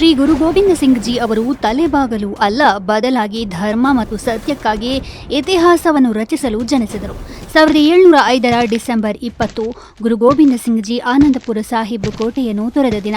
ಶ್ರೀ ಗುರು ಗೋವಿಂದ ಸಿಂಗ್ ಜಿ ಅವರು ತಲೆಬಾಗಲು ಅಲ್ಲ, ಬದಲಾಗಿ ಧರ್ಮ ಮತ್ತು ಸತ್ಯಕ್ಕಾಗಿ ಇತಿಹಾಸವನ್ನು ರಚಿಸಲು ಜನಿಸಿದರು. ಸಾವಿರದ ಏಳ್ನೂರ ಐದರ ಡಿಸೆಂಬರ್ ಇಪ್ಪತ್ತು, ಗುರು ಗೋವಿಂದ ಸಿಂಗ್ ಜಿ ಆನಂದಪುರ ಸಾಹಿಬ್ ಕೋಟೆಯನ್ನು ತೊರೆದ ದಿನ.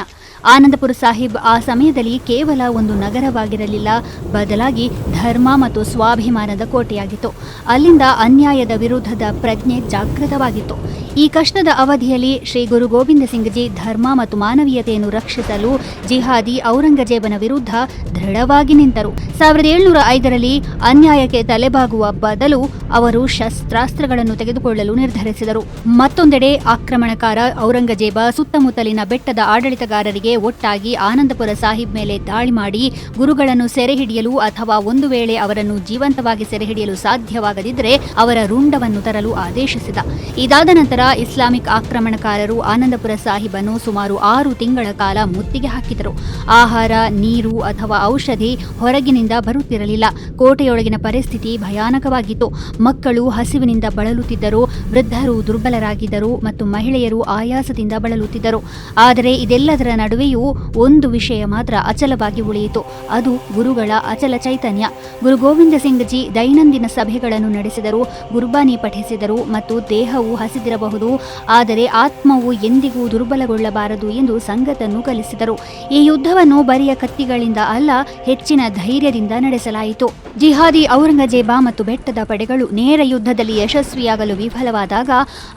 ಆನಂದಪುರ ಸಾಹಿಬ್ ಆ ಸಮಯದಲ್ಲಿ ಕೇವಲ ಒಂದು ನಗರವಾಗಿರಲಿಲ್ಲ, ಬದಲಾಗಿ ಧರ್ಮ ಮತ್ತು ಸ್ವಾಭಿಮಾನದ ಕೋಟೆಯಾಗಿತ್ತು. ಅಲ್ಲಿಂದ ಅನ್ಯಾಯದ ವಿರುದ್ಧದ ಪ್ರಜ್ಞೆ ಜಾಗೃತವಾಗಿತ್ತು. ಈ ಕಷ್ಟದ ಅವಧಿಯಲ್ಲಿ ಶ್ರೀ ಗುರು ಗೋವಿಂದ ಸಿಂಗ್ ಜಿ ಧರ್ಮ ಮತ್ತು ಮಾನವೀಯತೆಯನ್ನು ರಕ್ಷಿಸಲು ಜಿಹಾದಿ ಔರಂಗಜೇಬನ ವಿರುದ್ಧ ದೃಢವಾಗಿ ನಿಂತರು. ಸಾವಿರದ ಏಳ್ನೂರ ಐದರಲ್ಲಿ ಅನ್ಯಾಯಕ್ಕೆ ತಲೆಬಾಗುವ ಬದಲು ಅವರು ಶಸ್ತ್ರಾಸ್ತ್ರಗಳನ್ನು ತೆಗೆದುಕೊಳ್ಳಲು ನಿರ್ಧರಿಸಿದರು. ಮತ್ತೊಂದೆಡೆ ಆಕ್ರಮಣಕಾರ ಔರಂಗಜೇಬ ಸುತ್ತಮುತ್ತಲಿನ ಬೆಟ್ಟದ ಆಡಳಿತಗಾರರಿಗೆ ಒಟ್ಟಾಗಿ ಆನಂದಪುರ ಸಾಹಿಬ್ ಮೇಲೆ ದಾಳಿ ಮಾಡಿ ಗುರುಗಳನ್ನು ಸೆರೆ ಹಿಡಿಯಲು ಅಥವಾ ಒಂದು ವೇಳೆ ಅವರನ್ನು ಜೀವಂತವಾಗಿ ಸೆರೆ ಹಿಡಿಯಲು ಸಾಧ್ಯವಾಗದಿದ್ದರೆ ಅವರ ರುಂಡವನ್ನು ತರಲು ಆದೇಶಿಸಿದ. ಇದಾದ ನಂತರ ಇಸ್ಲಾಮಿಕ್ ಆಕ್ರಮಣಕಾರರು ಆನಂದಪುರ ಸಾಹಿಬನ್ನು ಸುಮಾರು ಆರು ತಿಂಗಳ ಕಾಲ ಮುತ್ತಿಗೆ ಹಾಕಿದರು. ಆಹಾರ, ನೀರು ಅಥವಾ ಔಷಧಿ ಹೊರಗಿನಿಂದ ಬರುತ್ತಿರಲಿಲ್ಲ. ಕೋಟೆಯೊಳಗಿನ ಪರಿಸ್ಥಿತಿ ಭಯಾನಕವಾಗಿತ್ತು. ಮಕ್ಕಳು ಹಸಿವಿನಿಂದ ಬಳಲುತ್ತಿದ್ದರು, ವೃದ್ಧರು ದುರ್ಬಲರಾಗಿದ್ದರು ಮತ್ತು ಮಹಿಳೆಯರು ಆಯಾಸದಿಂದ ಬಳಲುತ್ತಿದ್ದರು. ಆದರೆ ಇದೆಲ್ಲದರ ನಡುವೆಯೂ ಒಂದು ವಿಷಯ ಮಾತ್ರ ಅಚಲವಾಗಿ ಉಳಿಯಿತು. ಅದು ಗುರುಗಳ ಅಚಲ ಚೈತನ್ಯ. ಗುರು ಗೋವಿಂದ ಸಿಂಗ್ ಜಿ ದೈನಂದಿನ ಸಭೆಗಳನ್ನು ನಡೆಸಿದರು, ಗುರ್ಬಾನಿ ಪಠಿಸಿದರು ಮತ್ತು ದೇಹವು ಹಸಿದಿರಬಹುದು. ಆದರೆ ಆತ್ಮವು ಎಂದಿಗೂ ದುರ್ಬಲಗೊಳ್ಳಬಾರದು ಎಂದು ಸಂಗತನ್ನು ಕಲಿಸಿದರು. ಈ ಯುದ್ಧವನ್ನು ಬರಿಯ ಕತ್ತಿಗಳಿಂದ ಅಲ್ಲ, ಹೆಚ್ಚಿನ ಧೈರ್ಯದಿಂದ ನಡೆಸಲಾಯಿತು. ಜಿಹಾದಿ ಔರಂಗಜೇಬ ಮತ್ತು ಬೆಟ್ಟದ ಪಡೆಗಳು ನೇರ ಯುದ್ಧದಲ್ಲಿ ಯಶಸ್ವಿಯಾಗಲು ವಿಫಲವಾದಾಗ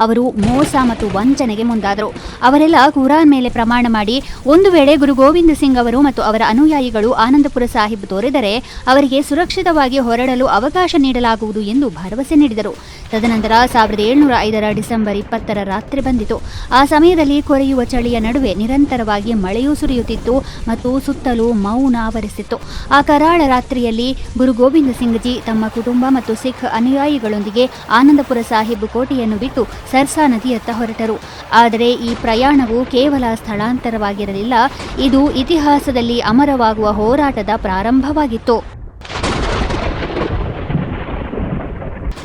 ಅವರು ಮೋಸ ಮತ್ತು ವಂಚನೆಗೆ ಮುಂದಾದರು. ಅವರೆಲ್ಲ ಕುರಾನ್ ಮೇಲೆ ಪ್ರಮಾಣ ಮಾಡಿ, ಒಂದು ವೇಳೆ ಗುರು ಗೋವಿಂದ ಸಿಂಗ್ ಅವರು ಮತ್ತು ಅವರ ಅನುಯಾಯಿಗಳು ಆನಂದಪುರ ಸಾಹಿಬ್ ತೋರಿದರೆ, ಅವರಿಗೆ ಸುರಕ್ಷಿತವಾಗಿ ಹೊರಡಲು ಅವಕಾಶ ನೀಡಲಾಗುವುದು ಎಂದು ಭರವಸೆ ನೀಡಿದರು. ತದನಂತರ ಸಾವಿರದ ಏಳ್ನೂರ ಐದರ ಡಿಸೆಂಬರ್ ಇಪ್ಪತ್ತರ ರಾತ್ರಿ ಬಂದಿತು. ಆ ಸಮಯದಲ್ಲಿ ಕೊರೆಯುವ ಚಳಿಯ ನಡುವೆ ನಿರಂತರವಾಗಿ ಮಳೆಯೂ ಸುರಿಯುತ್ತಿತ್ತು ಮತ್ತು ಸುತ್ತಲೂ ಮೌನ ಆವರಿಸಿತ್ತು. ಆ ಕರಾಳ ರಾತ್ರಿಯಲ್ಲಿ ಗುರು ಗೋವಿಂದ ಸಿಂಗ್ ಜಿ ತಮ್ಮ ಕುಟುಂಬ ಮತ್ತು ಸಿಖ್ ಅನುಯಾಯಿಗಳೊಂದಿಗೆ ಆನಂದಪುರ ಸಾಹಿಬ್ ಕೋಟೆಯನ್ನು ಬಿಟ್ಟು ಸರ್ಸಾ ನದಿಯತ್ತ ಹೊರಟರು. ಆದರೆ ಈ ಪ್ರಯಾಣವು ಕೇವಲ ಸ್ಥಳಾಂತರವಾಗಿರಲಿಲ್ಲ, ಇದು ಇತಿಹಾಸದಲ್ಲಿ ಅಮರವಾಗುವ ಹೋರಾಟದ ಪ್ರಾರಂಭವಾಗಿತ್ತು.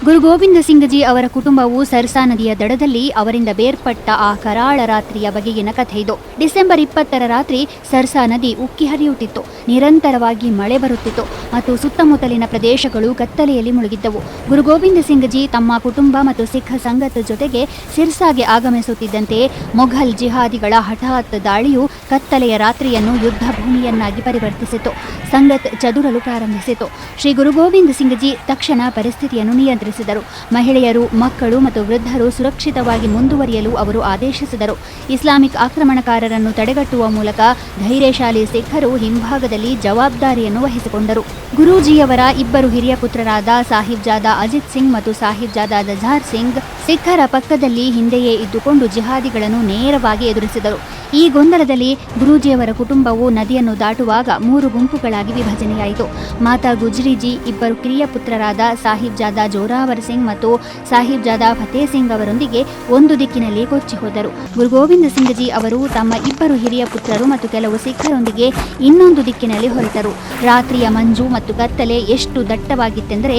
ಗುರು ಗೋವಿಂದ ಸಿಂಗ್ ಜಿ ಅವರ ಕುಟುಂಬವು ಸರ್ಸಾ ನದಿಯ ದಡದಲ್ಲಿ ಅವರಿಂದ ಬೇರ್ಪಟ್ಟ ಆ ಕರಾಳ ರಾತ್ರಿಯ ಬಗೆಗಿನ ಕಥೆ ಇದು. ಡಿಸೆಂಬರ್ ಇಪ್ಪತ್ತರ ರಾತ್ರಿ ಸರ್ಸಾ ನದಿ ಉಕ್ಕಿ ಹರಿಯುತ್ತಿತ್ತು. ನಿರಂತರವಾಗಿ ಮಳೆ ಬರುತ್ತಿತ್ತು. ಮತ್ತು ಸುತ್ತಮುತ್ತಲಿನ ಪ್ರದೇಶಗಳು ಕತ್ತಲೆಯಲ್ಲಿ ಮುಳುಗಿದ್ದವು. ಗುರು ಗೋವಿಂದ ಸಿಂಗ್ ಜಿ ತಮ್ಮ ಕುಟುಂಬ ಮತ್ತು ಸಿಖ್ ಸಂಗತ ಜೊತೆಗೆ ಸಿರ್ಸಾಗೆ ಆಗಮಿಸುತ್ತಿದ್ದಂತೆ ಮೊಘಲ್ ಜಿಹಾದಿಗಳ ಹಠಾತ್ ದಾಳಿಯು ಕತ್ತಲೆಯ ರಾತ್ರಿಯನ್ನು ಯುದ್ಧ ಭೂಮಿಯನ್ನಾಗಿ ಪರಿವರ್ತಿಸಿತು. ಸಂಗತ್ ಚದುರಲು ಪ್ರಾರಂಭಿಸಿತು. ಶ್ರೀ ಗುರು ಗೋವಿಂದ ಸಿಂಗ್ ಜಿ ತಕ್ಷಣ ಪರಿಸ್ಥಿತಿಯನ್ನು ನಿಯಂತ್ರಿಸಿದರು ಮಹಿಳೆಯರು, ಮಕ್ಕಳು ಮತ್ತು ವೃದ್ಧರು ಸುರಕ್ಷಿತವಾಗಿ ಮುಂದುವರಿಯಲು ಅವರು ಆದೇಶಿಸಿದರು. ಇಸ್ಲಾಮಿಕ್ ಆಕ್ರಮಣಕಾರರನ್ನು ತಡೆಗಟ್ಟುವ ಮೂಲಕ ಧೈರ್ಯಶಾಲಿ ಸಿಖ್ಖರು ಹಿಂಭಾಗದಲ್ಲಿ ಜವಾಬ್ದಾರಿಯನ್ನು ವಹಿಸಿಕೊಂಡರು. ಗುರೂಜಿಯವರ ಇಬ್ಬರು ಹಿರಿಯ ಪುತ್ರರಾದ ಸಾಹಿಬ್ಜಾದ ಅಜಿತ್ ಸಿಂಗ್ ಮತ್ತು ಸಾಹಿಬ್ಜಾದ ದಜಾರ್ ಸಿಂಗ್ ಸಿಖ್ಖರ ಪಕ್ಕದಲ್ಲಿ ಹಿಂದೆಯೇ ಇದ್ದುಕೊಂಡು ಜಿಹಾದಿಗಳನ್ನು ನೇರವಾಗಿ ಎದುರಿಸಿದರು. ಈ ಗೊಂದಲದಲ್ಲಿ ಗುರೂಜಿಯವರ ಕುಟುಂಬವು ನದಿಯನ್ನು ದಾಟುವಾಗ ಮೂರು ಗುಂಪುಗಳಾಗಿ ವಿಭಜನೆಯಾಯಿತು. ಮಾತಾ ಗುಜ್ರಿಜಿ ಇಬ್ಬರು ಕಿರಿಯ ಪುತ್ರರಾದ ಸಾಹಿಬ್ ಜಾದಾ ಜೋರಾವರ್ ಸಿಂಗ್ ಮತ್ತು ಸಾಹಿಬ್ ಜಾದಾ ಫತೇ ಸಿಂಗ್ ಅವರೊಂದಿಗೆ ಒಂದು ದಿಕ್ಕಿನಲ್ಲಿ ಕೊಚ್ಚಿ ಹೋದರು. ಗುರು ಗೋವಿಂದ ಸಿಂಗ್ ಜಿ ಅವರು ತಮ್ಮ ಇಬ್ಬರು ಹಿರಿಯ ಪುತ್ರರು ಮತ್ತು ಕೆಲವು ಸಿಖ್ಖರೊಂದಿಗೆ ಇನ್ನೊಂದು ದಿಕ್ಕಿನಲ್ಲಿ ಹೊರಟರು. ರಾತ್ರಿಯ ಮಂಜು ಮತ್ತು ಕತ್ತಲೆ ಎಷ್ಟು ದಟ್ಟವಾಗಿತ್ತೆಂದರೆ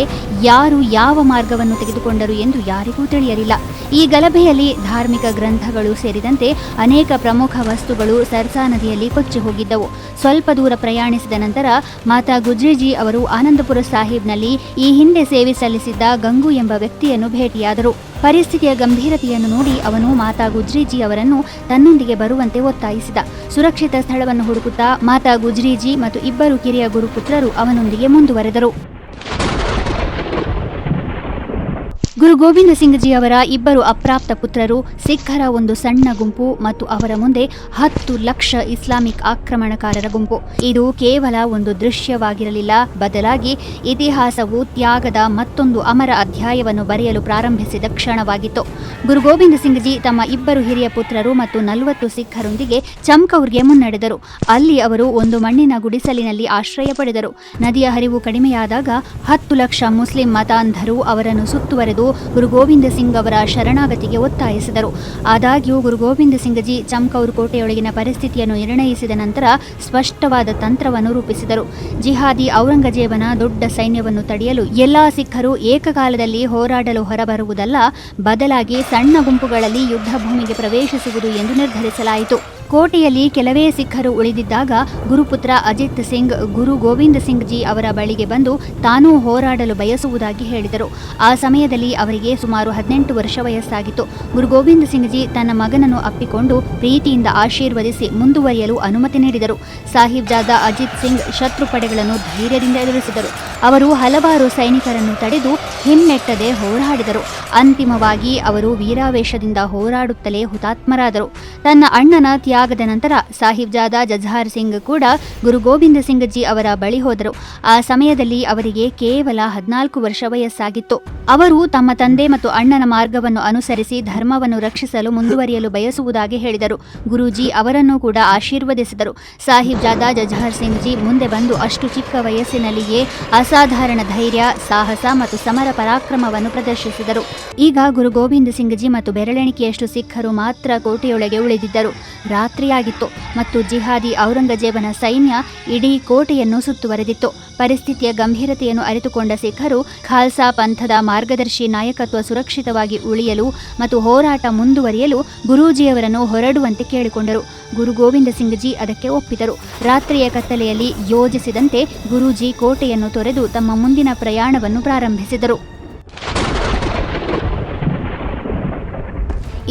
ಯಾರು ಯಾವ ಮಾರ್ಗವನ್ನು ತೆಗೆದುಕೊಂಡರು ಎಂದು ಯಾರಿಗೂ ತಿಳಿಯಲಿಲ್ಲ. ಈ ಗಲಭೆಯಲ್ಲಿ ಧಾರ್ಮಿಕ ಗ್ರಂಥಗಳು ಸೇರಿದಂತೆ ಅನೇಕ ಪ್ರಮುಖ ವಸ್ತುಗಳು ಸರ್ಸಾ ನದಿಯಲ್ಲಿ ಕೊಚ್ಚಿ ಹೋಗಿದ್ದವು. ಸ್ವಲ್ಪ ದೂರ ಪ್ರಯಾಣಿಸಿದ ನಂತರ ಮಾತಾ ಗುಜ್ರಿಜಿ ಅವರು ಆನಂದಪುರ ಸಾಹಿಬ್ನಲ್ಲಿ ಈ ಹಿಂದೆ ಸೇವೆ ಸಲ್ಲಿಸಿದ್ದ ಗಂಗು ಎಂಬ ವ್ಯಕ್ತಿಯನ್ನು ಭೇಟಿಯಾದರು. ಪರಿಸ್ಥಿತಿಯ ಗಂಭೀರತೆಯನ್ನು ನೋಡಿ ಅವನು ಮಾತಾ ಗುಜ್ರಿಜಿ ಅವರನ್ನು ತನ್ನೊಂದಿಗೆ ಬರುವಂತೆ ಒತ್ತಾಯಿಸಿದ. ಸುರಕ್ಷಿತ ಸ್ಥಳವನ್ನು ಹುಡುಕುತ್ತಾ ಮಾತಾ ಗುಜ್ರಿಜಿ ಮತ್ತು ಇಬ್ಬರು ಕಿರಿಯ ಗುರುಪುತ್ರರು ಅವನೊಂದಿಗೆ ಮುಂದುವರೆದರು. ಗುರು ಗೋವಿಂದ ಸಿಂಗ್ ಅವರ ಇಬ್ಬರು ಅಪ್ರಾಪ್ತ ಪುತ್ರರು ಸಿಖ್ಖರ ಒಂದು ಸಣ್ಣ ಗುಂಪು ಮತ್ತು ಅವರ ಮುಂದೆ ಹತ್ತು ಲಕ್ಷ ಇಸ್ಲಾಮಿಕ್ ಆಕ್ರಮಣಕಾರರ ಗುಂಪು. ಇದು ಕೇವಲ ಒಂದು ದೃಶ್ಯವಾಗಿರಲಿಲ್ಲ. ಬದಲಾಗಿ ಇತಿಹಾಸವು ತ್ಯಾಗದ ಮತ್ತೊಂದು ಅಮರ ಅಧ್ಯಾಯವನ್ನು ಬರೆಯಲು ಪ್ರಾರಂಭಿಸಿದ ಕ್ಷಣವಾಗಿತ್ತು. ಗುರು ಗೋವಿಂದ ಸಿಂಗ್ ಜಿ ತಮ್ಮ ಇಬ್ಬರು ಹಿರಿಯ ಪುತ್ರರು ಮತ್ತು ನಲವತ್ತು ಸಿಖ್ಖರೊಂದಿಗೆ ಚಮ್ಕೌರ್ಗೆ ಮುನ್ನಡೆದರು. ಅಲ್ಲಿ ಅವರು ಒಂದು ಮಣ್ಣಿನ ಗುಡಿಸಲಿನಲ್ಲಿ ಆಶ್ರಯ ಪಡೆದರು. ನದಿಯ ಹರಿವು ಕಡಿಮೆಯಾದಾಗ ಹತ್ತು ಲಕ್ಷ ಮುಸ್ಲಿಂ ಮತಾಂಧರು ಅವರನ್ನು ಸುತ್ತುವರೆದು ಗುರು ಗೋವಿಂದ ಸಿಂಗ್ ಅವರ ಶರಣಾಗತಿಗೆ ಒತ್ತಾಯಿಸಿದರು. ಆದಾಗ್ಯೂ ಗುರು ಗೋವಿಂದ ಸಿಂಗ್ ಜಿ ಚಮ್ಕೌರ್ ಕೋಟೆಯೊಳಗಿನ ಪರಿಸ್ಥಿತಿಯನ್ನು ನಿರ್ಣಯಿಸಿದ ನಂತರ ಸ್ಪಷ್ಟವಾದ ತಂತ್ರವನ್ನು ರೂಪಿಸಿದರು. ಜಿಹಾದಿ ಔರಂಗಜೇಬನ ದೊಡ್ಡ ಸೈನ್ಯವನ್ನು ತಡೆಯಲು ಎಲ್ಲಾ ಸಿಖ್ಖರು ಏಕಕಾಲದಲ್ಲಿ ಹೋರಾಡಲು ಹೊರಬರುವುದಲ್ಲ, ಬದಲಾಗಿ ಸಣ್ಣ ಗುಂಪುಗಳಲ್ಲಿ ಯುದ್ಧ ಭೂಮಿಗೆ ಪ್ರವೇಶಿಸುವುದು ಎಂದು ನಿರ್ಧರಿಸಲಾಯಿತು. ಕೋಟೆಯಲ್ಲಿ ಕೆಲವೇ ಸಿಖ್ಖರು ಉಳಿದಿದ್ದಾಗ ಗುರುಪುತ್ರ ಅಜಿತ್ ಸಿಂಗ್, ಗುರು ಗೋವಿಂದ ಸಿಂಗ್ ಜಿ ಅವರ ಬಳಿಗೆ ಬಂದು ತಾನೂ ಹೋರಾಡಲು ಬಯಸುವುದಾಗಿ ಹೇಳಿದರು. ಆ ಸಮಯದಲ್ಲಿ ಅವರಿಗೆ ಸುಮಾರು ಹದಿನೆಂಟು ವರ್ಷ ವಯಸ್ಸಾಗಿತ್ತು. ಗುರು ಗೋವಿಂದ ಸಿಂಗ್ ಜಿ ತನ್ನ ಮಗನನ್ನು ಅಪ್ಪಿಕೊಂಡು ಪ್ರೀತಿಯಿಂದ ಆಶೀರ್ವದಿಸಿ ಮುಂದುವರಿಯಲು ಅನುಮತಿ ನೀಡಿದರು. ಸಾಹಿಬ್ಜಾದ ಅಜಿತ್ ಸಿಂಗ್ ಶತ್ರು ಪಡೆಗಳನ್ನು ಧೈರ್ಯದಿಂದ ಎದುರಿಸಿದರು. ಅವರು ಹಲವಾರು ಸೈನಿಕರನ್ನು ತಡೆದು ಹಿಮ್ಮೆಟ್ಟದೆ ಹೋರಾಡಿದರು. ಅಂತಿಮವಾಗಿ ಅವರು ವೀರಾವೇಶದಿಂದ ಹೋರಾಡುತ್ತಲೇ ಹುತಾತ್ಮರಾದರು. ತನ್ನ ಅಣ್ಣನ ತ್ಯಾಗದ ನಂತರ ಸಾಹಿಬ್ ಜಾದಾ ಜಜಾರ್ ಸಿಂಗ್ ಕೂಡ ಗುರು ಗೋವಿಂದ ಸಿಂಗ್ ಜಿ ಅವರ ಬಳಿ ಹೋದರು. ಆ ಸಮಯದಲ್ಲಿ ಅವರಿಗೆ ಕೇವಲ ಹದಿನಾಲ್ಕು ವರ್ಷ ವಯಸ್ಸಾಗಿತ್ತು. ಅವರು ತಮ್ಮ ತಂದೆ ಮತ್ತು ಅಣ್ಣನ ಮಾರ್ಗವನ್ನು ಅನುಸರಿಸಿ ಧರ್ಮವನ್ನು ರಕ್ಷಿಸಲು ಮುಂದುವರಿಯಲು ಬಯಸುವುದಾಗಿ ಹೇಳಿದರು. ಗುರೂಜಿ ಅವರನ್ನು ಕೂಡ ಆಶೀರ್ವದಿಸಿದರು. ಸಾಹಿಬ್ ಜಾದಾ ಜಜಾರ್ ಸಿಂಗ್ ಜಿ ಮುಂದೆ ಬಂದು ಅಷ್ಟು ಚಿಕ್ಕ ವಯಸ್ಸಿನಲ್ಲಿಯೇ ಅಸಾಧಾರಣ ಧೈರ್ಯ, ಸಾಹಸ ಮತ್ತು ಸಮರ ಪರಾಕ್ರಮವನ್ನು ಪ್ರದರ್ಶಿಸಿದರು. ಈಗ ಗುರು ಗೋವಿಂದ ಸಿಂಗ್ ಜಿ ಮತ್ತು ಬೆರಳೆಣಿಕೆಯಷ್ಟು ಸಿಖ್ಖರು ಮಾತ್ರ ಕೋಟೆಯೊಳಗೆ ಉಳಿದಿದ್ದರು. ರಾತ್ರಿಯಾಗಿತ್ತು ಮತ್ತು ಜಿಹಾದಿ ಔರಂಗಜೇಬನ ಸೈನ್ಯ ಇಡೀ ಕೋಟೆಯನ್ನು ಸುತ್ತುವರೆದಿತ್ತು. ಪರಿಸ್ಥಿತಿಯ ಗಂಭೀರತೆಯನ್ನು ಅರಿತುಕೊಂಡ ಸಿಖ್ಖರು ಖಾಲ್ಸಾ ಪಂಥದ ಮಾರ್ಗದರ್ಶಿ ನಾಯಕತ್ವ ಸುರಕ್ಷಿತವಾಗಿ ಉಳಿಯಲು ಮತ್ತು ಹೋರಾಟ ಮುಂದುವರಿಯಲು ಗುರೂಜಿಯವರನ್ನು ಹೊರಡುವಂತೆ ಕೇಳಿಕೊಂಡರು. ಗುರು ಗೋವಿಂದ ಸಿಂಗ್ ಜಿ ಅದಕ್ಕೆ ಒಪ್ಪಿದರು. ರಾತ್ರಿಯ ಕತ್ತಲೆಯಲ್ಲಿ ಯೋಜಿಸಿದಂತೆ ಗುರೂಜಿ ಕೋಟೆಯನ್ನು ತೊರೆದು ತಮ್ಮ ಮುಂದಿನ ಪ್ರಯಾಣವನ್ನು ಪ್ರಾರಂಭಿಸಿದರು.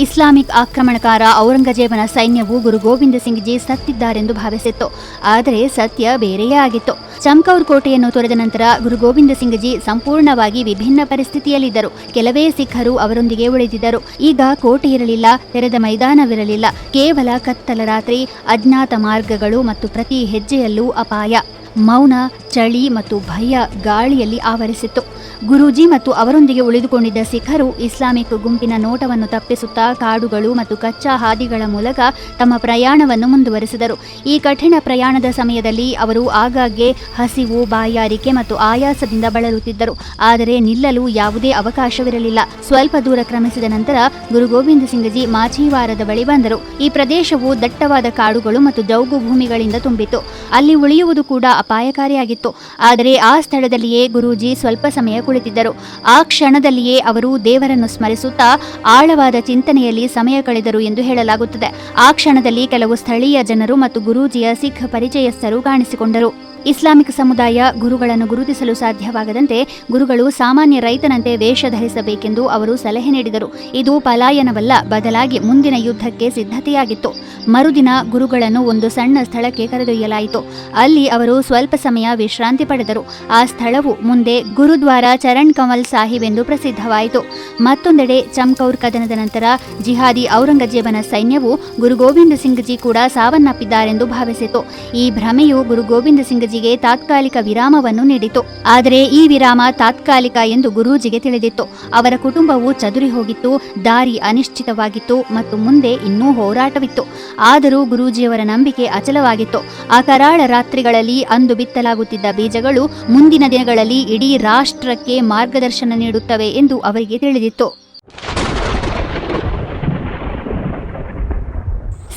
ಇಸ್ಲಾಮಿಕ್ ಆಕ್ರಮಣಕಾರ ಔರಂಗಜೇಬನ ಸೈನ್ಯವು ಗುರು ಗೋವಿಂದ ಸಿಂಗ್ ಜಿ ಸತ್ತಿದ್ದಾರೆಂದು ಭಾವಿಸಿತ್ತು. ಆದರೆ ಸತ್ಯ ಬೇರೆಯೇ ಆಗಿತ್ತು. ಚಮ್ಕೌರ್ ಕೋಟೆಯನ್ನು ತೊರೆದ ನಂತರ ಗುರು ಗೋವಿಂದ ಸಿಂಗ್ ಜಿ ಸಂಪೂರ್ಣವಾಗಿ ವಿಭಿನ್ನ ಪರಿಸ್ಥಿತಿಯಲ್ಲಿದ್ದರು. ಕೆಲವೇ ಸಿಖ್ಖರು ಅವರೊಂದಿಗೆ ಉಳಿದಿದ್ದರು. ಈಗ ಕೋಟೆ ಇರಲಿಲ್ಲ, ತೆರೆದ ಮೈದಾನವಿರಲಿಲ್ಲ. ಕೇವಲ ಕತ್ತಲ ರಾತ್ರಿ, ಅಜ್ಞಾತ ಮಾರ್ಗಗಳು ಮತ್ತು ಪ್ರತಿ ಹೆಜ್ಜೆಯಲ್ಲೂ ಅಪಾಯ. ಮೌನ, ಚಳಿ ಮತ್ತು ಭಯ ಗಾಳಿಯಲ್ಲಿ ಆವರಿಸಿತ್ತು. ಗುರೂಜಿ ಮತ್ತು ಅವರೊಂದಿಗೆ ಉಳಿದುಕೊಂಡಿದ್ದ ಸಿಖರು ಇಸ್ಲಾಮಿಕ್ ಗುಂಪಿನ ನೋಟವನ್ನು ತಪ್ಪಿಸುತ್ತಾ ಕಾಡುಗಳು ಮತ್ತು ಕಚ್ಚಾ ಹಾದಿಗಳ ಮೂಲಕ ತಮ್ಮ ಪ್ರಯಾಣವನ್ನು ಮುಂದುವರೆಸಿದರು. ಈ ಕಠಿಣ ಪ್ರಯಾಣದ ಸಮಯದಲ್ಲಿ ಅವರು ಆಗಾಗ್ಗೆ ಹಸಿವು, ಬಾಯಾರಿಕೆ ಮತ್ತು ಆಯಾಸದಿಂದ ಬಳಲುತ್ತಿದ್ದರು. ಆದರೆ ನಿಲ್ಲಲು ಯಾವುದೇ ಅವಕಾಶವಿರಲಿಲ್ಲ. ಸ್ವಲ್ಪ ದೂರ ಕ್ರಮಿಸಿದ ನಂತರ ಗುರು ಗೋವಿಂದ ಸಿಂಗ್ಜಿ ಮಾಚಿವಾರದ ಬಳಿ ಬಂದರು. ಈ ಪ್ರದೇಶವು ದಟ್ಟವಾದ ಕಾಡುಗಳು ಮತ್ತು ಜೌಗು ಭೂಮಿಗಳಿಂದ ತುಂಬಿತ್ತು. ಅಲ್ಲಿ ಉಳಿಯುವುದು ಕೂಡ ಅಪಾಯಕಾರಿಯಾಗಿತ್ತು. ಆದರೆ ಆ ಸ್ಥಳದಲ್ಲಿಯೇ ಗುರೂಜಿ ಸ್ವಲ್ಪ ಸಮಯ ಕುಳಿತಿದ್ದರು. ಆ ಕ್ಷಣದಲ್ಲಿಯೇ ಅವರು ದೇವರನ್ನು ಸ್ಮರಿಸುತ್ತಾ ಆಳವಾದ ಚಿಂತನೆಯಲ್ಲಿ ಸಮಯ ಕಳೆದರು ಎಂದು ಹೇಳಲಾಗುತ್ತದೆ. ಆ ಕ್ಷಣದಲ್ಲಿ ಕೆಲವು ಸ್ಥಳೀಯ ಜನರು ಮತ್ತು ಗುರೂಜಿಯ ಸಿಖ್ ಪರಿಚಯಸ್ಥರು ಕಾಣಿಸಿಕೊಂಡರು. ಇಸ್ಲಾಮಿಕ್ ಸಮುದಾಯ ಗುರುಗಳನ್ನು ಗುರುತಿಸಲು ಸಾಧ್ಯವಾಗದಂತೆ ಗುರುಗಳು ಸಾಮಾನ್ಯ ರೈತನಂತೆ ವೇಷ ಧರಿಸಬೇಕೆಂದು ಅವರು ಸಲಹೆ ನೀಡಿದರು. ಇದು ಪಲಾಯನವಲ್ಲ, ಬದಲಾಗಿ ಮುಂದಿನ ಯುದ್ಧಕ್ಕೆ ಸಿದ್ಧತೆಯಾಗಿತ್ತು. ಮರುದಿನ ಗುರುಗಳನ್ನು ಒಂದು ಸಣ್ಣ ಸ್ಥಳಕ್ಕೆ ಕರೆದೊಯ್ಯಲಾಯಿತು. ಅಲ್ಲಿ ಅವರು ಸ್ವಲ್ಪ ಸಮಯ ವಿಶ್ರಾಂತಿ ಪಡೆದರು. ಆ ಸ್ಥಳವು ಮುಂದೆ ಗುರುದ್ವಾರ ಚರಣ್ ಕಮಲ್ ಸಾಹಿಬ್ ಎಂದು ಪ್ರಸಿದ್ಧವಾಯಿತು. ಮತ್ತೊಂದೆಡೆ ಚಮ್ಕೌರ್ ಕದನದ ನಂತರ ಜಿಹಾದಿ ಔರಂಗಜೇಬನ ಸೈನ್ಯವು ಗುರು ಗೋವಿಂದ ಸಿಂಗ್ ಜಿ ಕೂಡ ಸಾವನ್ನಪ್ಪಿದ್ದಾರೆಂದು ಭಾವಿಸಿತು. ಈ ಭ್ರಮೆಯು ಗುರು ಗೋವಿಂದ ಸಿಂಗ್ ಜಿಗೆ ತಾತ್ಕಾಲಿಕ ವಿರಾಮವನ್ನು ನೀಡಿತು. ಆದರೆ ಈ ವಿರಾಮ ತಾತ್ಕಾಲಿಕ ಎಂದು ಗುರೂಜಿಗೆ ತಿಳಿದಿತ್ತು. ಅವರ ಕುಟುಂಬವು ಚದುರಿ ಹೋಗಿತ್ತು, ದಾರಿ ಅನಿಶ್ಚಿತವಾಗಿತ್ತು ಮತ್ತು ಮುಂದೆ ಇನ್ನೂ ಹೋರಾಟವಿತ್ತು. ಆದರೂ ಗುರೂಜಿಯವರ ನಂಬಿಕೆ ಅಚಲವಾಗಿತ್ತು. ಆ ಕರಾಳ ರಾತ್ರಿಗಳಲ್ಲಿ ಅಂದು ಬಿತ್ತಲಾಗುತ್ತಿದ್ದ ಬೀಜಗಳು ಮುಂದಿನ ದಿನಗಳಲ್ಲಿ ಇಡೀ ರಾಷ್ಟ್ರಕ್ಕೆ ಮಾರ್ಗದರ್ಶನ ನೀಡುತ್ತವೆ ಎಂದು ಅವರಿಗೆ ತಿಳಿದಿತ್ತು.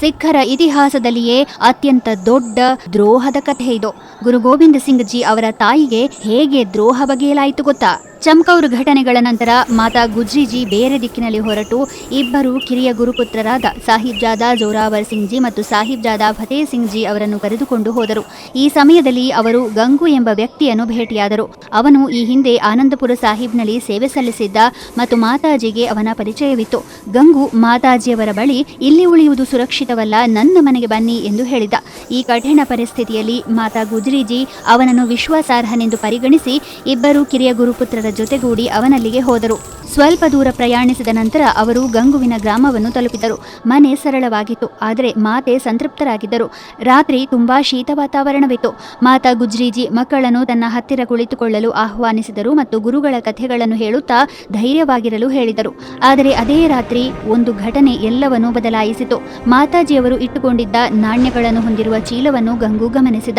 ಸಿಖ್ಖರ ಇತಿಹಾಸದಲ್ಲಿಯೇ ಅತ್ಯಂತ ದೊಡ್ಡ ದ್ರೋಹದ ಕಥೆ ಇದು. ಗುರು ಗೋವಿಂದ ಸಿಂಗ್ ಜಿ ಅವರ ತಾಯಿಗೆ ಹೇಗೆ ದ್ರೋಹ ಬಗೆಯಲಾಯಿತು ಗೊತ್ತಾ? ಚಮ್ಕೌರ್ ಘಟನೆಗಳ ನಂತರ ಮಾತಾ ಗುಜ್ರಿಜಿ ಬೇರೆ ದಿಕ್ಕಿನಲ್ಲಿ ಹೊರಟು ಇಬ್ಬರು ಕಿರಿಯ ಗುರುಪುತ್ರರಾದ ಸಾಹಿಬ್ ಜಾದಾ ಜೋರಾವರ್ ಸಿಂಗ್ ಜಿ ಮತ್ತು ಸಾಹಿಬ್ ಜಾದಾ ಫತೇ ಸಿಂಗ್ ಜಿ ಅವರನ್ನು ಕರೆದುಕೊಂಡು ಹೋದರು. ಈ ಸಮಯದಲ್ಲಿ ಅವರು ಗಂಗು ಎಂಬ ವ್ಯಕ್ತಿಯನ್ನು ಭೇಟಿಯಾದರು. ಅವನು ಈ ಹಿಂದೆ ಆನಂದಪುರ ಸಾಹಿಬ್ನಲ್ಲಿ ಸೇವೆ ಸಲ್ಲಿಸಿದ್ದ ಮತ್ತು ಮಾತಾಜಿಗೆ ಅವನ ಪರಿಚಯವಿತ್ತು. ಗಂಗು ಮಾತಾಜಿಯವರ ಬಳಿ, ಇಲ್ಲಿ ಉಳಿಯುವುದು ಸುರಕ್ಷಿತವಲ್ಲ, ನನ್ನ ಮನೆಗೆ ಬನ್ನಿ ಎಂದು ಹೇಳಿದ. ಈ ಕಠಿಣ ಪರಿಸ್ಥಿತಿಯಲ್ಲಿ ಮಾತಾ ಗುಜ್ರಿಜಿ ಅವನನ್ನು ವಿಶ್ವಾಸಾರ್ಹನೆಂದು ಪರಿಗಣಿಸಿ ಇಬ್ಬರು ಕಿರಿಯ ಗುರುಪುತ್ರರ ಜೊತೆಗೂಡಿ ಅವನಲ್ಲಿಗೆ ಹೋದರು. ಸ್ವಲ್ಪ ದೂರ ಪ್ರಯಾಣಿಸಿದ ನಂತರ ಅವರು ಗಂಗುವಿನ ಗ್ರಾಮವನ್ನು ತಲುಪಿದರು. ಮನೆ ಸರಳವಾಗಿತ್ತು, ಆದರೆ ಮಾತೆ ಸಂತೃಪ್ತರಾಗಿದ್ದರು. ರಾತ್ರಿ ತುಂಬಾ ಶೀತ ವಾತಾವರಣವಿತ್ತು. ಮಾತಾ ಗುಜ್ರೀಜಿ ಮಕ್ಕಳನ್ನು ತನ್ನ ಹತ್ತಿರ ಕುಳಿತುಕೊಳ್ಳಲು ಆಹ್ವಾನಿಸಿದರು ಮತ್ತು ಗುರುಗಳ ಕಥೆಗಳನ್ನು ಹೇಳುತ್ತಾ ಧೈರ್ಯವಾಗಿರಲು ಹೇಳಿದರು. ಆದರೆ ಅದೇ ರಾತ್ರಿ ಒಂದು ಘಟನೆ ಎಲ್ಲವನ್ನೂ ಬದಲಾಯಿಸಿತು. ಮಾತಾಜಿಯವರು ಇಟ್ಟುಕೊಂಡಿದ್ದ ನಾಣ್ಯಗಳನ್ನು ಹೊಂದಿರುವ ಚೀಲವನ್ನು ಗಂಗು ಗಮನಿಸಿದ.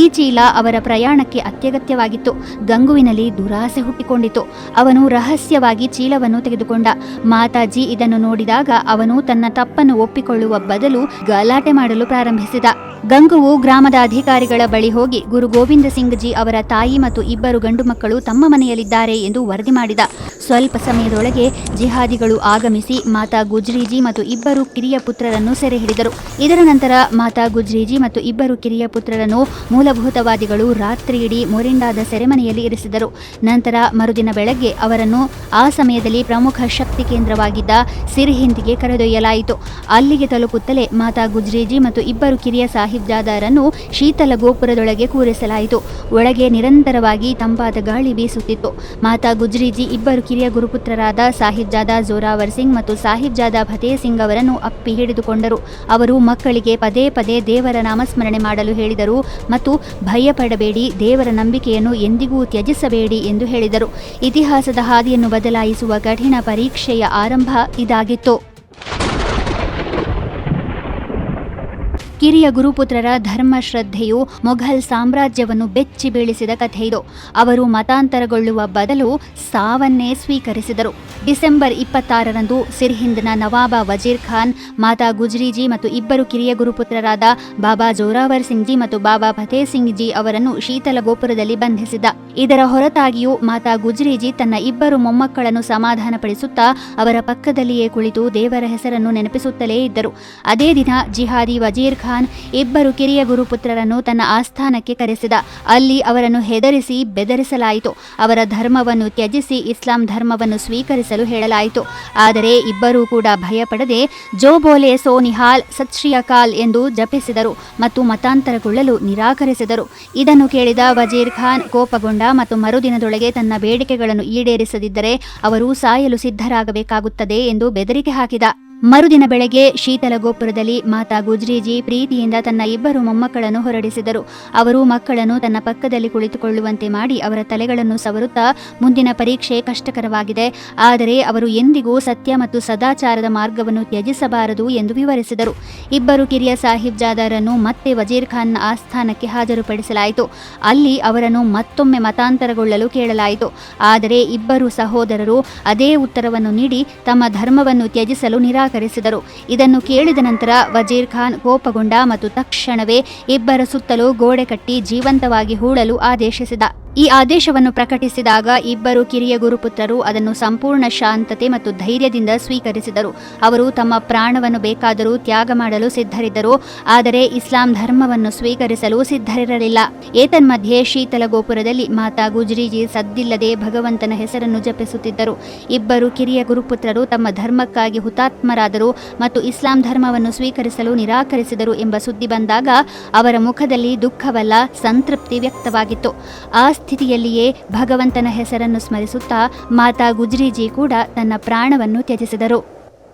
ಈ ಚೀಲ ಅವರ ಪ್ರಯಾಣಕ್ಕೆ ಅತ್ಯಗತ್ಯವಾಗಿತ್ತು. ಗಂಗುವಿನಲ್ಲಿ ದುರಾಸೆ ಹುಟ್ಟಿತು. ಒಪ್ಪಿಕೊಂಡಿತು ಅವನು ರಹಸ್ಯವಾಗಿ ಚೀಲವನ್ನು ತೆಗೆದುಕೊಂಡ. ಮಾತಾಜಿ ಇದನ್ನು ನೋಡಿದಾಗ ಅವನು ತನ್ನ ತಪ್ಪನ್ನು ಒಪ್ಪಿಕೊಳ್ಳುವ ಬದಲು ಗಲಾಟೆ ಮಾಡಲು ಪ್ರಾರಂಭಿಸಿದ. ಗಂಗುವು ಗ್ರಾಮದ ಅಧಿಕಾರಿಗಳ ಬಳಿ ಹೋಗಿ ಗುರು ಗೋವಿಂದ ಸಿಂಗ್ ಜಿ ಅವರ ತಾಯಿ ಮತ್ತು ಇಬ್ಬರು ಗಂಡು ಮಕ್ಕಳು ತಮ್ಮ ಮನೆಯಲ್ಲಿದ್ದಾರೆ ಎಂದು ವರದಿ ಮಾಡಿದ. ಸ್ವಲ್ಪ ಸಮಯದೊಳಗೆ ಜಿಹಾದಿಗಳು ಆಗಮಿಸಿ ಮಾತಾ ಗುಜ್ರೀಜಿ ಮತ್ತು ಇಬ್ಬರು ಕಿರಿಯ ಪುತ್ರರನ್ನು ಸೆರೆ ಹಿಡಿದರು. ಇದರ ನಂತರ ಮಾತಾ ಗುಜ್ರೀಜಿ ಮತ್ತು ಇಬ್ಬರು ಕಿರಿಯ ಪುತ್ರರನ್ನು ಮೂಲಭೂತವಾದಿಗಳು ರಾತ್ರಿಯಿಡೀ ಮೊರಿಂಡಾದ ಸೆರೆಮನೆಯಲ್ಲಿ ಇರಿಸಿದರು. ನಂತರ ಮರುದಿನ ಬೆಳಗ್ಗೆ ಅವರನ್ನು ಆ ಸಮಯದಲ್ಲಿ ಪ್ರಮುಖ ಶಕ್ತಿ ಕೇಂದ್ರವಾಗಿದ್ದ ಸಿರಿಹಿಂದಿಗೆ ಕರೆದೊಯ್ಯಲಾಯಿತು. ಅಲ್ಲಿಗೆ ತಲುಪುತ್ತಲೇ ಮಾತಾ ಗುಜ್ರೀಜಿ ಮತ್ತು ಇಬ್ಬರು ಕಿರಿಯ ಸಾಹಿಬ್ಜಾದಾರನ್ನು ಶೀತಲ ಗೋಪುರದೊಳಗೆ ಕೂರಿಸಲಾಯಿತು. ಒಳಗೆ ನಿರಂತರವಾಗಿ ತಂಪಾದ ಗಾಳಿ ಬೀಸುತ್ತಿತ್ತು. ಮಾತಾ ಗುಜ್ರೀಜಿ ಇಬ್ಬರು ಕಿರಿಯ ಗುರುಪುತ್ರರಾದ ಸಾಹಿಬ್ಜಾದಾ ಜೋರಾವರ್ ಸಿಂಗ್ ಮತ್ತು ಸಾಹಿಬ್ಜಾದಾ ಫತೇ ಸಿಂಗ್ ಅವರನ್ನು ಅಪ್ಪಿ ಹಿಡಿದುಕೊಂಡರು. ಅವರು ಮಕ್ಕಳಿಗೆ ಪದೇ ಪದೇ ದೇವರ ನಾಮಸ್ಮರಣೆ ಮಾಡಲು ಹೇಳಿದರು ಮತ್ತು ಭಯಪಡಬೇಡಿ, ದೇವರ ನಂಬಿಕೆಯನ್ನು ಎಂದಿಗೂ ತ್ಯಜಿಸಬೇಡಿ ಎಂದು ಹೇಳಿದರು. ಇತಿಹಾಸದ ಹಾದಿಯನ್ನು ಬದಲಾಯಿಸುವ ಕಠಿಣ ಪರೀಕ್ಷೆಯ ಆರಂಭ ಇದಾಗಿತ್ತು. ಕಿರಿಯ ಗುರುಪುತ್ರರ ಧರ್ಮಶ್ರದ್ಧೆಯು ಮೊಘಲ್ ಸಾಮ್ರಾಜ್ಯವನ್ನು ಬೆಚ್ಚಿ ಬೀಳಿಸಿದ ಕಥೆ ಇದು. ಅವರು ಮತಾಂತರಗೊಳ್ಳುವ ಬದಲು ಸಾವನ್ನೇ ಸ್ವೀಕರಿಸಿದರು. ಡಿಸೆಂಬರ್ ಇಪ್ಪತ್ತಾರರಂದು ಸಿರ್ಹಿಂದ್ನ ನವಾಬ ವಜೀರ್ ಖಾನ್, ಮಾತಾ ಗುಜ್ರಿಜಿ ಮತ್ತು ಇಬ್ಬರು ಕಿರಿಯ ಗುರುಪುತ್ರರಾದ ಬಾಬಾ ಜೋರಾವರ್ ಸಿಂಗ್ ಜಿ ಮತ್ತು ಬಾಬಾ ಫತೇ ಸಿಂಗ್ ಜಿ ಅವರನ್ನು ಶೀತಲ ಗೋಪುರದಲ್ಲಿ ಬಂಧಿಸಿದ ಇದರ ಹೊರತಾಗಿಯೂ ಮಾತಾ ಗುಜ್ರಿಜಿ ತನ್ನ ಇಬ್ಬರು ಮೊಮ್ಮಕ್ಕಳನ್ನು ಸಮಾಧಾನಪಡಿಸುತ್ತಾ ಅವರ ಪಕ್ಕದಲ್ಲಿಯೇ ಕುಳಿತು ದೇವರ ಹೆಸರನ್ನು ನೆನಪಿಸುತ್ತಲೇ ಇದ್ದರು. ಅದೇ ದಿನ ಜಿಹಾದಿ ವಜೀರ್ ಖಾನ್ ಇಬ್ಬರು ಕಿರಿಯ ಗುರುಪುತ್ರರನ್ನು ತನ್ನ ಆಸ್ಥಾನಕ್ಕೆ ಕರೆಸಿದ. ಅಲ್ಲಿ ಅವರನ್ನು ಹೆದರಿಸಿ ಬೆದರಿಸಲಾಯಿತು. ಅವರ ಧರ್ಮವನ್ನು ತ್ಯಜಿಸಿ ಇಸ್ಲಾಂ ಧರ್ಮವನ್ನು ಸ್ವೀಕರಿಸಲು ಹೇಳಲಾಯಿತು. ಆದರೆ ಇಬ್ಬರೂ ಕೂಡ ಭಯಪಡದೆ, ಜೋ ಬೋಲೆ ಸೋ ನಿಹಾಲ್ ಸತ್ ಎಂದು ಜಪಿಸಿದರು ಮತ್ತು ಮತಾಂತರಗೊಳ್ಳಲು ನಿರಾಕರಿಸಿದರು. ಇದನ್ನು ಕೇಳಿದ ವಜೀರ್ ಖಾನ್ ಕೋಪಗೊಂಡ ಮತ್ತು ಮರುದಿನದೊಳಗೆ ತನ್ನ ಬೇಡಿಕೆಗಳನ್ನು ಈಡೇರಿಸದಿದ್ದರೆ, ಅವರು ಸಾಯಲು ಸಿದ್ಧರಾಗಬೇಕಾಗುತ್ತದೆ ಎಂದು ಬೆದರಿಕೆ ಹಾಕಿದ. ಮರುದಿನ ಬೆಳಗ್ಗೆ ಶೀತಲ ಗೋಪುರದಲ್ಲಿ ಮಾತಾ ಗುಜ್ರೀಜಿ ಪ್ರೀತಿಯಿಂದ ತನ್ನ ಇಬ್ಬರು ಮೊಮ್ಮಕ್ಕಳನ್ನು ಹೊರಡಿಸಿದರು. ಅವರು ಮಕ್ಕಳನ್ನು ತನ್ನ ಪಕ್ಕದಲ್ಲಿ ಕುಳಿತುಕೊಳ್ಳುವಂತೆ ಮಾಡಿ ಅವರ ತಲೆಗಳನ್ನು ಸವರುತ್ತಾ ಮುಂದಿನ ಪರೀಕ್ಷೆ ಕಷ್ಟಕರವಾಗಿದೆ. ಆದರೆ ಅವರು ಎಂದಿಗೂ ಸತ್ಯ ಮತ್ತು ಸದಾಚಾರದ ಮಾರ್ಗವನ್ನು ತ್ಯಜಿಸಬಾರದು ಎಂದು ವಿವರಿಸಿದರು. ಇಬ್ಬರು ಕಿರಿಯ ಸಾಹಿಬ್ಜಾದರನ್ನು ಮತ್ತೆ ವಜೀರ್ ಖಾನ್ನ ಆಸ್ಥಾನಕ್ಕೆ ಹಾಜರುಪಡಿಸಲಾಯಿತು. ಅಲ್ಲಿ ಅವರನ್ನು ಮತ್ತೊಮ್ಮೆ ಮತಾಂತರಗೊಳ್ಳಲು ಕೇಳಲಾಯಿತು. ಆದರೆ ಇಬ್ಬರು ಸಹೋದರರು ಅದೇ ಉತ್ತರವನ್ನು ನೀಡಿ ತಮ್ಮ ಧರ್ಮವನ್ನು ತ್ಯಜಿಸಲು ನಿರಾಕರಿಸಿದರು ಇದನ್ನು ಕೇಳಿದ ನಂತರ ವಜೀರ್ ಖಾನ್ ಕೋಪಗೊಂಡ ಮತ್ತು ತಕ್ಷಣವೇ ಇಬ್ಬರ ಸುತ್ತಲೂ ಗೋಡೆ ಕಟ್ಟಿ ಜೀವಂತವಾಗಿ ಹೂಳಲು ಆದೇಶಿಸಿದ. ಈ ಆದೇಶವನ್ನು ಪ್ರಕಟಿಸಿದಾಗ ಇಬ್ಬರು ಕಿರಿಯ ಗುರುಪುತ್ರರು ಅದನ್ನು ಸಂಪೂರ್ಣ ಶಾಂತತೆ ಮತ್ತು ಧೈರ್ಯದಿಂದ ಸ್ವೀಕರಿಸಿದರು. ಅವರು ತಮ್ಮ ಪ್ರಾಣವನ್ನು ಬೇಕಾದರೂ ತ್ಯಾಗ ಮಾಡಲು ಸಿದ್ಧರಿದ್ದರು, ಆದರೆ ಇಸ್ಲಾಂ ಧರ್ಮವನ್ನು ಸ್ವೀಕರಿಸಲು ಸಿದ್ಧರಿರಲಿಲ್ಲ. ಏತನ್ಮಧ್ಯೆ ಶೀತಲ ಗೋಪುರದಲ್ಲಿ ಮಾತಾ ಗುಜ್ರೀಜಿ ಸದ್ದಿಲ್ಲದೆ ಭಗವಂತನ ಹೆಸರನ್ನು ಜಪಿಸುತ್ತಿದ್ದರು. ಇಬ್ಬರು ಕಿರಿಯ ಗುರುಪುತ್ರರು ತಮ್ಮ ಧರ್ಮಕ್ಕಾಗಿ ಹುತಾತ್ಮರಾದರು ಮತ್ತು ಇಸ್ಲಾಂ ಧರ್ಮವನ್ನು ಸ್ವೀಕರಿಸಲು ನಿರಾಕರಿಸಿದರು ಎಂಬ ಸುದ್ದಿ ಬಂದಾಗ ಅವರ ಮುಖದಲ್ಲಿ ದುಃಖವಲ್ಲ, ಸಂತೃಪ್ತಿ ವ್ಯಕ್ತವಾಗಿತ್ತು. ಸ್ಥಿತಿಯಲ್ಲಿಯೇ ಭಗವಂತನ ಹೆಸರನ್ನು ಸ್ಮರಿಸುತ್ತಾ ಮಾತಾ ಗುಜ್ರೀಜಿ ಕೂಡ ತನ್ನ ಪ್ರಾಣವನ್ನು ತ್ಯಜಿಸಿದರು.